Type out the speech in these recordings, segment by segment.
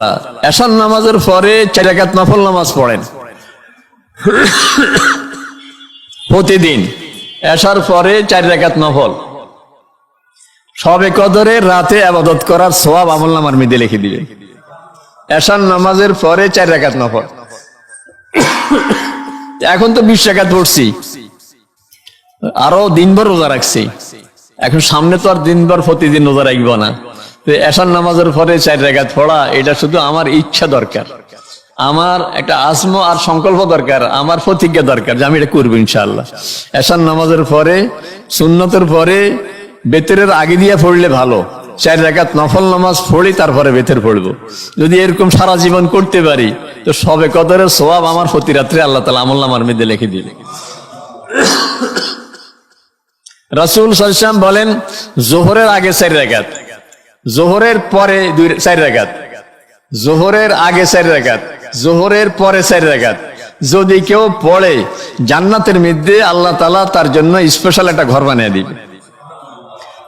এশান নামাজের পরে চার রাকাত নফল নামাজ পড়েন। প্রতিদিন এশার পরে চার রাকাত নফল। সবে কদরে রাতে আবাদত করার সোয়াব আমল নামার মধ্যে লিখে দিবে এশান নামাজের পরে চার রাকাত নফল। এখন তো বিশ রাকাত পড়ছি। আরও দিনভর রোজা রাখছি। এখন সামনে তো আর দিনভর প্রতিদিন রোজা রাখব না। এশার নামাজের পরে চার রেখাত পড়া, এটা শুধু আমার ইচ্ছা দরকার। আমার একটা আজম আর সংকল্প দরকার, আমার প্রতিজ্ঞা দরকার যে আমি এটা করব ইনশাআল্লাহ। এশার নামাজের পরে, সুন্নতের পরে, বেতরের আগে দিয়ে পড়লে ভালো। চার রেখাত নফল নামাজ পড়ি, তারপরে বেতের পড়ব। যদি এরকম সারা জীবন করতে পারি, তো সবে কদরের সোয়াব আমার প্রতি রাত্রে আল্লাহ তালা আমল নামার মধ্যে লিখে দিবে। রাসুল সাল্লাম বলেন, জোহরের আগে চার রেখাত জোহরের পরে দুই চার রেখাত। জোহরের আগে চার রেখাত। জোহরের পরে চার রেখাত। যদি কেউ পড়ে জান্নাতের মধ্যে, আল্লাহ তালা তার জন্য স্পেশাল একটা ঘর বানিয়ে দিবে।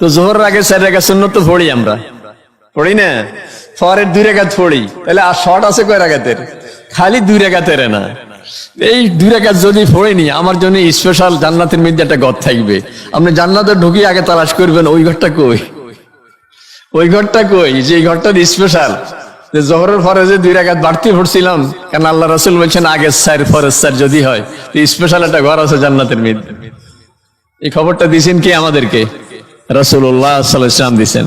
তো জোহরের আগে চার রেখাত শূন্য তো পড়ি আমরা। পড়ি না? পরের দুই রেখাত পড়ি। তাহলে আর শর্ট আছে কয় রেখাতের? খালি দুই রেখাতের না। এই দুই রেখাত যদি পড়িনি, আমার জন্য স্পেশাল জান্নাতের মধ্যে একটা ঘর থাকবে। আপনি জান্নাতে ঢুকিয়ে আগে তালাশ করবেন, ওই ঘরটা কই? ওই ঘরটা কই? যে ঘরটা স্পেশাল যে জহরের যে দুই রাগাত বাড়তি পড়ছিলাম, কেন আল্লাহ রসুল বলছেন, আগের স্যার, পরের স্যার যদি হয়। স্পেশাল একটা ঘর আছে জান্নাতের মধ্যে। এই খবরটা দিছেন কি আমাদেরকে? রসুল্লাহ সাল্লাম দিছেন